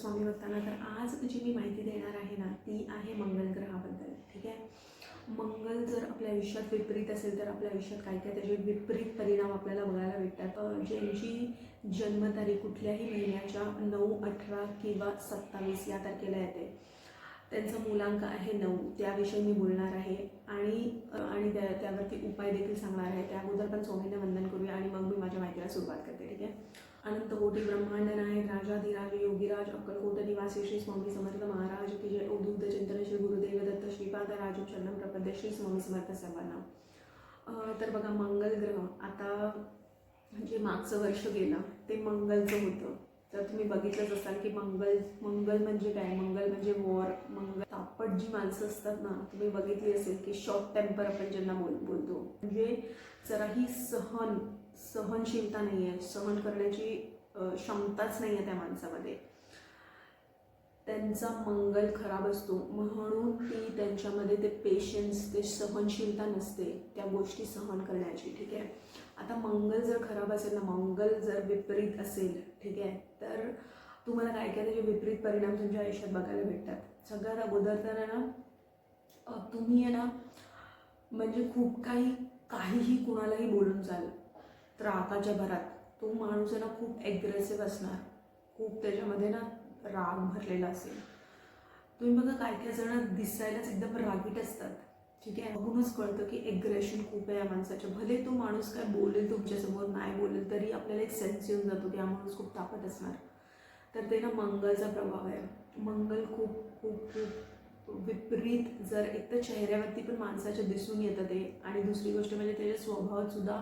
स्वामी भक्तांना तर आज जी मी माहिती देणार आहे ना ती आहे मंगल ग्रहाबद्दल ठीक आहे? मंगल जर आपल्या आयुष्यात विपरीत असेल तर आपल्या आयुष्यात काय काय त्याचे विपरीत परिणाम आपल्याला बघायला भेटतात? ज्यांची जन्मतारीख कुठल्याही महिन्याच्या नऊ अठरा किंवा सत्तावीस या तारखेला येते. त्यांचा मुलांक आहे नऊ त्याविषयी मी बोलणार आहे. आणि आणि त्या त्यावरती उपाय देखील सांगणार आहे. त्या अगोदर पण स्वामींना वंदन करूया आणि मग मी माझ्या माहितीला सुरुवात करते ठीक आहे? अनंत कोटी ब्रह्मांड नायक राजाधिराज योगीराज अक्कलकोट निवासी श्री स्वामी समर्थ महाराज की जय. उद्धुत चिंतन श्री गुरुदेव दत्त श्रीपाद राजू चरणम प्रपद्य श्री स्वामी समर्थ सर्वांना. तर बघा मंगल ग्रह. आता जे मागचं वर्ष गेलं ते मंगलचं होतं. तर तुम्ही बघितलंच असाल की मंगल मंगल म्हणजे काय? मंगल म्हणजे वॉर मंगल तापट जी माणसं असतात ना तुम्ही बघितली असेल की शॉर्ट टेम्पर आपण ज्यांना बोल बोलतो. म्हणजे जराही सहन सहनशीलता नाही आहे सहन करण्याची क्षमताच नाही आहे त्या माणसामध्ये. त्यांचा मंगल खराब असतो म्हणून ती त्यांच्यामध्ये ते पेशन्स ते सहनशीलता नसते त्या गोष्टी सहन करण्याची ठीक आहे? आता मंगल जर खराब असेल ना मंगल जर विपरीत असेल ठीक आहे? तर तुम्हाला काय काय त्याचे विपरीत परिणाम तुमच्या आयुष्यात बघायला भेटतात? सगळ्यात अगोदर तर ना तुम्ही आहे ना म्हणजे खूप काही काहीही कुणालाही बोलून जाल रागाच्या भरात तो माणूस आहे ना खूप ॲग्रेसिव्ह असणार. खूप त्याच्यामध्ये ना राग भरलेला असेल. तुम्ही बघा काय काय जण दिसायलाच एकदम रागीट असतात. ठीक आहे? बघूनच कळतं की एग्रेशन खूप आहे या माणसाच्या भले तो माणूस काय बोलेल तुमच्यासमोर नाही बोलेल तरी आपल्याला एक सेन्स येऊन जातो की हा माणूस खूप ताकद असणार. तर ते ना मंगलचा प्रभाव आहे. मंगल खूप खूप खूप विपरीत जर एक तर चेहऱ्यावरती पण माणसाच्या दिसून येतं ते. आणि दुसरी गोष्ट म्हणजे त्याच्या स्वभावात सुद्धा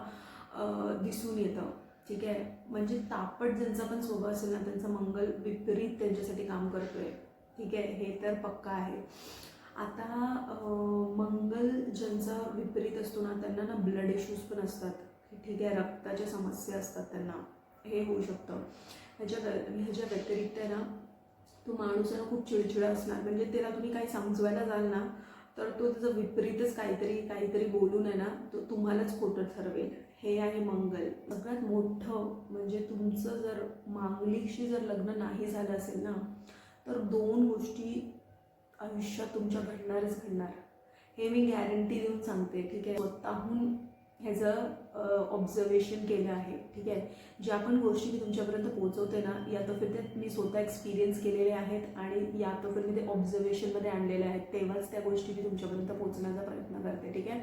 दिसून येतं. ठीक आहे? म्हणजे तापट ज्यांचा पण स्वभाव असेल ना त्यांचा मंगल विपरीत त्यांच्यासाठी काम करतोय. ठीक आहे? हे तर पक्का आहे. आता मंगल ज्यांचा विपरीत असतो ना त्यांना ना ब्लड इश्यूज पण असतात. ठीक आहे? रक्ताच्या समस्या असतात त्यांना. हे होऊ शकतं. ह्याच्या ह्याच्या व्यतिरिक्त आहे ना तो माणूस ना खूप चिडचिडा असणार. म्हणजे त्याला तुम्ही काही समजवायला जाल ना तर तो त्याचं विपरीतच काहीतरी काहीतरी बोलून आहे ना तो तुम्हालाच खोटं ठरवेल. हे आहे मंगल. सगळ्यात मोठं म्हणजे तुमचं जर मांगलिकशी जर लग्न नाही झालं असेल ना तर दोन गोष्टी आयुष्यात तुमच्या घडणारच घडणार. हे मी गॅरंटी देऊन सांगते ठीक आहे? स्वतःहून ह्याचं ऑब्झर्वेशन केलं आहे. ठीक आहे? ज्या पण गोष्टी मी तुमच्यापर्यंत पोहोचवते ना या तर फिर ते मी स्वतः एक्सपिरियन्स केलेले आहेत आणि या तर फिर मी ते ऑब्झर्वेशनमध्ये आणलेले आहेत. तेव्हाच त्या गोष्टी मी तुमच्यापर्यंत पोहोचण्याचा प्रयत्न करते. ठीक आहे?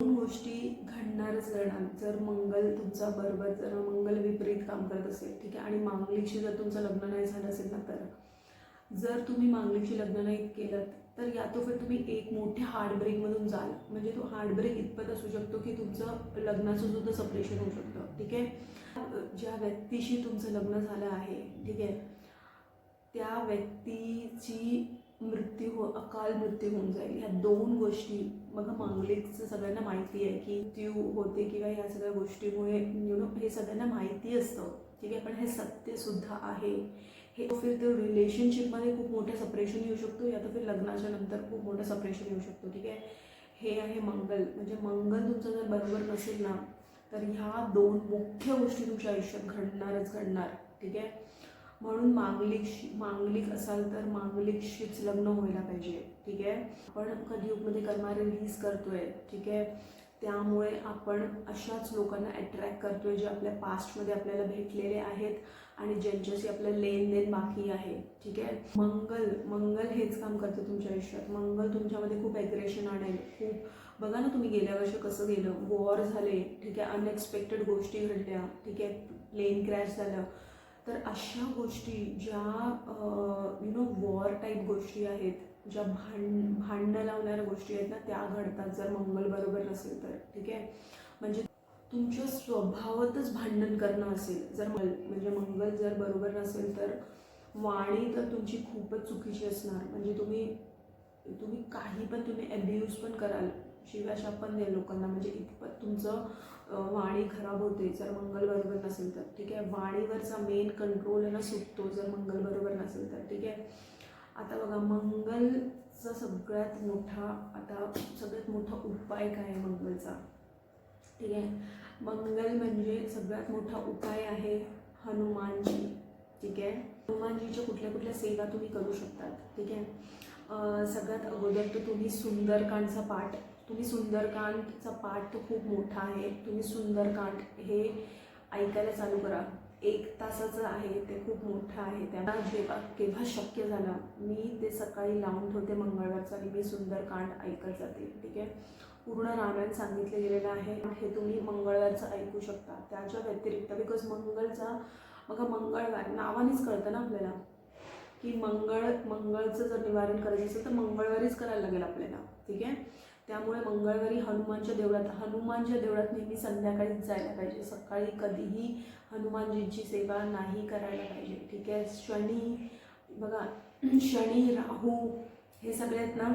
दोन गोष्टी घडणारच घडणार. जर मंगल तुमचा बरोबर जर मंगल विपरीत काम करत असेल ठीक आहे? आणि मांगलिकशी जर तुमचं लग्न नाही झालं असेल ना तर? जर तुम्ही मांगलिकशी लग्न नाही केलं तर या तो फिर तुम्ही एक मोठ्या हार्डब्रेकमधून जाल. म्हणजे तो हार्डब्रेक इतपत असू शकतो की तुमचं लग्नाचं सुद्धा सपरेशन होऊ शकतं. ठीक आहे? ज्या व्यक्तीशी तुमचं लग्न झालं आहे ठीक आहे? त्या व्यक्तीची मृत्यू हो अकाल मृत्यू होऊन जाईल. ह्या दोन गोष्टी बघा मांगलिकचं सगळ्यांना माहिती आहे की मृत्यू होते किंवा ह्या सगळ्या गोष्टीमुळे यु नो हे सगळ्यांना माहिती असतं. ठीक आहे? पण हे सत्यसुद्धा आहे. हे फिर तो रिलेशनशिपमध्ये खूप मोठं सपरेशन येऊ शकतो या तर फिर लग्नाच्या नंतर खूप मोठं सपरेशन येऊ शकतो ठीक आहे? हे आहे मंगल. म्हणजे मंगल तुमचं जर बरोबर नसेल ना तर ह्या दोन मुख्य गोष्टी तुमच्या आयुष्यात घडणारच घडणार ठीक आहे? म्हणून मांगलिक मांगलिक असाल तर मांगलिकशीच लग्न व्हायला पाहिजे ठीक आहे? आपण कलियुगमध्ये कर्मा रिलीज करतोय ठीक आहे? त्यामुळे आपण अशाच लोकांना अट्रॅक्ट करतोय जे आपल्या पास्टमध्ये आपल्याला भेटलेले आहेत आणि ज्यांच्याशी आपलं लेनदेन बाकी आहे. ठीक आहे? मंगल मंगल हेच काम करतं तुमच्या आयुष्यात. मंगल तुमच्यामध्ये खूप ॲग्रेशन आणेल खूप. बघा ना तुम्ही गेल्या वर्षी कसं गेलं. वॉर झाले. ठीक आहे? अनएक्सपेक्टेड गोष्टी घडल्या. ठीक आहे? प्लेन क्रॅश झालं. तर अशा गोष्टी ज्या यु नो वॉर टाईप गोष्टी आहेत ज्या भांड भांडणं लावणाऱ्या गोष्टी आहेत ना त्या घडतात. जर मंगल बरोबर नसेल तर ठीक आहे? म्हणजे तुमच्या स्वभावातच भांडण करणं असेल. जर मल म्हणजे मंगल जर बरोबर नसेल तर वाणी तर तुमची खूपच चुकीची असणार. म्हणजे तुम्ही तुम्ही काही पण तुम्ही ॲब्यूज पण कराल. शिव्याशा पण द्याल लोकांना. म्हणजे इतपत तुमचं वाणी खराब होते. जर मंगल बरोबर नसेल तर ठीक आहे? वाणीवरचा मेन कंट्रोल ना सुटतो. जर मंगल बरोबर नसेल तर ठीक आहे? आता बघा मंगलचा सगळ्यात मोठा आता सगळ्यात मोठा उपाय काय आहे मंगलचा? ठीक आहे. मंगल म्हणजे सगळ्यात मोठा उपाय आहे हनुमानजी. ठीक आहे. हनुमानजीच्या कुठल्या कुठल्या सेवा तुम्ही करू शकतात. ठीक आहे. सगळ्यात अगोदर तर तुम्ही सुंदरकांडचा पाठ. तुम्ही सुंदरकांडचा पाठ तो खूप मोठा आहे. तुम्ही सुंदरकांड हे ऐकायला चालू करा. एक तासाचं आहे ते खूप मोठं आहे. त्यांना जेव्हा केव्हा शक्य झालं मी ते सकाळी लावून ठेवते मंगळवारचं आणि मी सुंदरकांड ऐकत जाते. ठीक आहे? पूर्ण रामायण सांगितलं गेलेलं आहे. हे तुम्ही मंगळवारचं ऐकू शकता. त्याच्या व्यतिरिक्त बिकॉज मंगळचा बघा मंगळवार नावानेच कळतं ना आपल्याला की मंगळ मंगळचं जर निवारण करायचं असेल तर मंगळवारीच करायला लागेल आपल्याला. ठीक आहे? त्यामुळे मंगळवारी हनुमानच्या देवळात हनुमानच्या देवळात नेहमी संध्याकाळीच जायला पाहिजे. सकाळी कधीही हनुमानजींची सेवा नाही करायला पाहिजे. ठीक आहे? शनी बघा शनी राहू हे सगळ्यात ना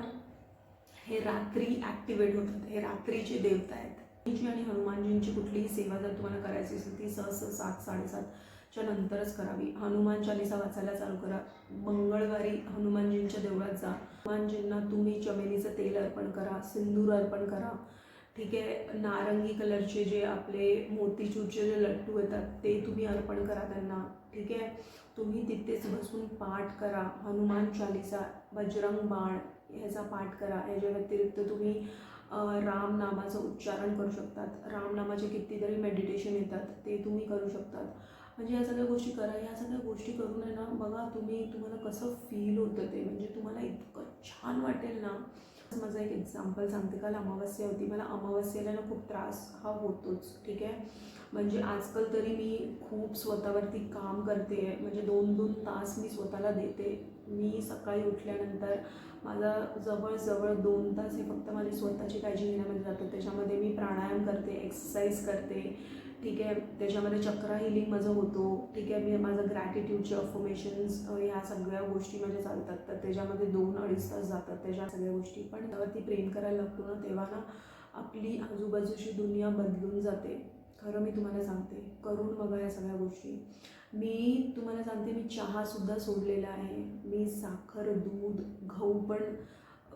हे रात्री ॲक्टिवेट होतात. हे रात्रीचे देवता आहेत. आणि हनुमानजींची कुठलीही सेवा जर तुम्हाला करायची असेल ती सहसा सात साडेसात च्या नंतरच करावी. हनुमान चालिसा वाचायला चालू करा. मंगळवारी हनुमानजींच्या देवळात जा. हनुमानजींना तुम्ही चमेलीचं तेल अर्पण करा सिंदूर अर्पण करा. ठीक आहे? नारंगी कलरचे जे आपले मोतीचूरचे जे लड्डू येतात ते तुम्ही अर्पण करा त्यांना. ठीक आहे? तुम्ही तिथेच बसून पाठ करा. हनुमान चालिसा बजरंग बाण ह्याचा पाठ करा. ह्याच्या व्यतिरिक्त तुम्ही रामनामाचं राम नामाचं उच्चारण करू शकतात. रामनामाचे कितीतरी मेडिटेशन येतात ते तुम्ही करू शकतात. म्हणजे या सगळ्या गोष्टी करा या सगळ्या गोष्टी करून आहे ना बघा तुम्ही तुम्हाला कसं फील होतं ते. म्हणजे तुम्हाला इतकं छान वाटेल ना. माझं एक एक्झाम्पल सांगते. काल अमावस्या होती. मला अमावस्येला ना खूप त्रास हा होतोच. ठीक आहे? म्हणजे आजकाल तरी मी खूप स्वतःवरती काम करते. म्हणजे दोन दोन तास मी स्वतःला देते. मी सकाळी उठल्यानंतर माझा जवळजवळ दोन तास हे फक्त माझी स्वतःची काळजी घेण्यामध्ये जातं. त्याच्यामध्ये मी प्राणायाम करते एक्सरसाइज करते. ठीक आहे त्याच्यामध्ये चक्र हिलिंग माझं होतो. ठीक आहे मी माझं ग्रॅटिट्यूडचे अफॉर्मेशन्स ह्या सगळ्या गोष्टी माझ्या चालतात. तर त्याच्यामध्ये दोन अडीच तास जातात त्याच्या सगळ्या गोष्टी. पण त्यावरती प्रेम करायला लागतो ना तेव्हा ना आपली आजूबाजूची दुनिया बदलून जाते. खरं मी तुम्हाला सांगते करून बघा या सगळ्या गोष्टी. मी तुम्हाला सांगते मी चहासुद्धा सोडलेला आहे. मी साखर दूध गहू पण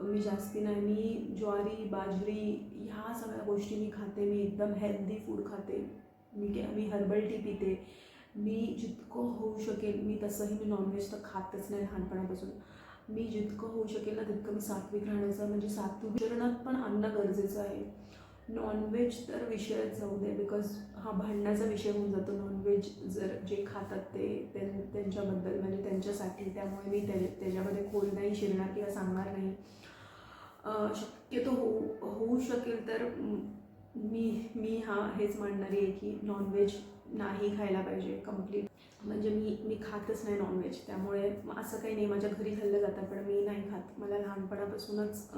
मी जास्ती नाही. मी ज्वारी बाजरी ह्या सगळ्या गोष्टी मी खाते. मी एकदम हेल्दी फूड खाते. मी मी हर्बल टी पिते. मी जितकं होऊ शकेल मी तसंही मी नॉनव्हेज तर खातच नाही लहानपणापासून. मी जितकं होऊ शकेल ना तितकं मी सात्विक राहण्याचं म्हणजे सात्विक शरणात पण अन्न गरजेचं आहे. नॉनव्हेज तर विषयच जाऊ दे बिकॉज हा भांडण्याचा विषय होऊन जातो. नॉनव्हेज जर जे खातात ते त्यां- त्यांच्याबद्दल म्हणजे त्यांच्यासाठी. त्यामुळे मी त्या त्याच्यामध्ये खोल नाही शिरणार किंवा सांगणार नाही. शक्यतो होऊ होऊ शकेल तर मी मी हा हेच म्हणणारी आहे की नॉनव्हेज नाही खायला पाहिजे कंप्लीट म्हणजे मी मी खातच नाही नॉनव्हेज त्यामुळे असं काही नाही माझ्या घरी खाल्लं जातं पण मी नाही खात. मला लहानपणापासूनच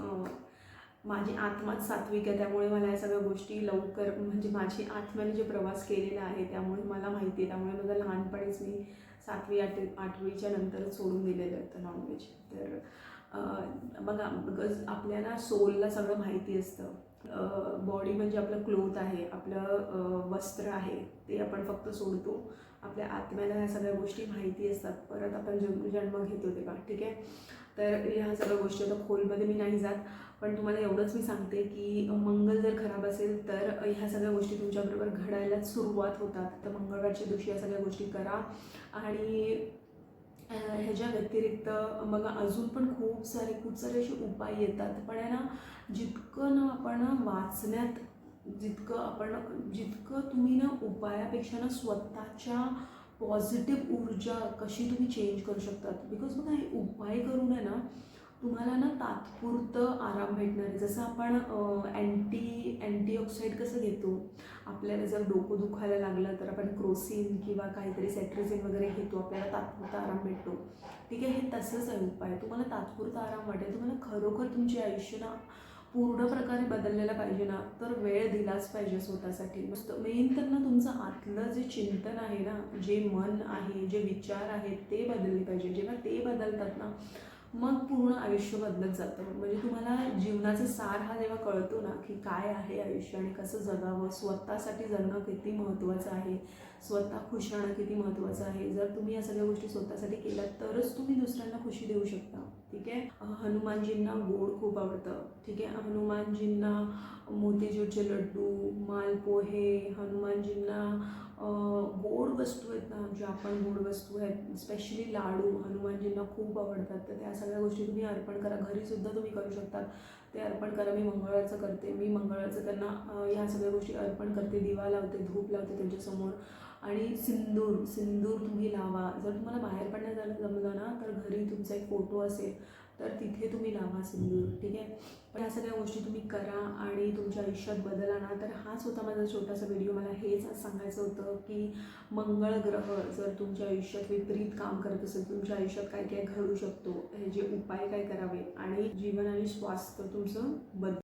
माझी आत्माच सात्विक आहे. त्यामुळे मला या सगळ्या गोष्टी लवकर म्हणजे माझी आत्म्याने जे प्रवास केलेला आहे त्यामुळे मला माहिती आहे. त्यामुळे माझं लहानपणीच मी सातवी आठवी आठवीच्या नंतरच सोडून दिलेलं होतं नॉनव्हेज तर बघा बिकॉज आपल्याला सोलला सगळं माहिती असतं. बॉडी म्हणजे आपलं क्लोथ आहे आपलं वस्त्र आहे ते आपण फक्त सोडतो. आपल्या आत्म्याला ह्या सगळ्या गोष्टी माहिती असतात. परत आपण जन्म जन्म घेतो तेव्हा ठीक आहे? तर ह्या सगळ्या गोष्टी आता खोलमध्ये मी नाही जात पण तुम्हाला एवढंच मी सांगते की मंगल जर खराब असेल तर ह्या सगळ्या गोष्टी तुमच्याबरोबर घडायलाच सुरुवात होतात. तर मंगळवारच्या दिवशी या सगळ्या गोष्टी करा आणि ह्याच्या व्यतिरिक्त मग अजून पण खूप सारे खूप सारे असे उपाय येतात. पण आहे ना जितकं ना आपण वाचण्यात जितकं आपण जितकं तुम्ही ना उपायापेक्षा ना स्वतःच्या पॉझिटिव्ह ऊर्जा कशी तुम्ही चेंज करू शकतात. बिकॉज बघा हे उपाय करून आहे ना तुम्हाला ना तात्पुरतं आराम भेटणार आहे. जसं आपण अँटी अँटीऑक्साईड कसं घेतो? आपल्याला जर डोकं दुखायला लागलं तर आपण क्रोसिन किंवा काहीतरी सेट्रिझिन वगैरे घेतो. आपल्याला तात्पुरता आराम भेटतो. ठीक आहे? हे तसंच आहे उपाय. तुम्हाला तात्पुरता आराम वाटेल. तुम्हाला खरोखर तुमचे आयुष्य ना पूर्ण प्रकारे बदललेला पाहिजे ना. तर वेळ दिलाच पाहिजे स्वतःसाठी. मस्त. मेन तर ना तुमचं आतलं जे चिंतन आहे ना जे मन आहे जे विचार आहेत ते बदलले पाहिजे. जेव्हा ते बदलतात ना मग पूर्ण आयुष्य बदलत जातं. म्हणजे तुम्हाला जीवनाचा सार हा जेव्हा कळतो ना की काय आहे आयुष्य आणि कसं जगावं स्वतःसाठी जगणं किती महत्त्वाचं आहे स्वतः खुश राहणं किती महत्त्वाचं आहे जर तुम्ही या सगळ्या गोष्टी स्वतःसाठी केल्या तरच तुम्ही दुसऱ्यांना खुशी देऊ शकता. ठीक आहे? हनुमानजींना गोड खूप आवडतं. ठीक आहे? हनुमानजींना मोतीचूरचे लड्डू मालपोहे हनुमानजींना गोड वस्तू आहेत ना ज्या आपण गोड वस्तू आहेत स्पेशली लाडू हनुमानजींना खूप आवडतात. तर त्या सगळ्या गोष्टी तुम्ही अर्पण करा. घरीसुद्धा तुम्ही करू शकता. ते अर्पण करा. मी मंगळाचं करते. मी मंगळाचं त्यांना ह्या सगळ्या गोष्टी अर्पण करते. दिवा लावते धूप लावते त्यांच्यासमोर. आणि सिंदूर सिंदूर तुम्ही लावा. जर तुम्हाला बाहेर पडण्यात जमलं ना तर घरी तुमचा एक फोटो असेल. तर तिथे तुम्ही लावा सिंदूर ठीक आहे? पण ह्या सगळ्या गोष्टी तुम्ही करा आणि तुमच्या आयुष्यात बदल आणा. तर हाच होता माझा छोटासा व्हिडिओ मला हेच आज सांगायचं होतं की मंगळ ग्रह जर तुमच्या आयुष्यात विपरीत काम करत असेल तुमच्या आयुष्यात काय काय घडू शकतो हे जे उपाय काय करावे आणि जीवन आणि स्वास्थ्य तुमचं बद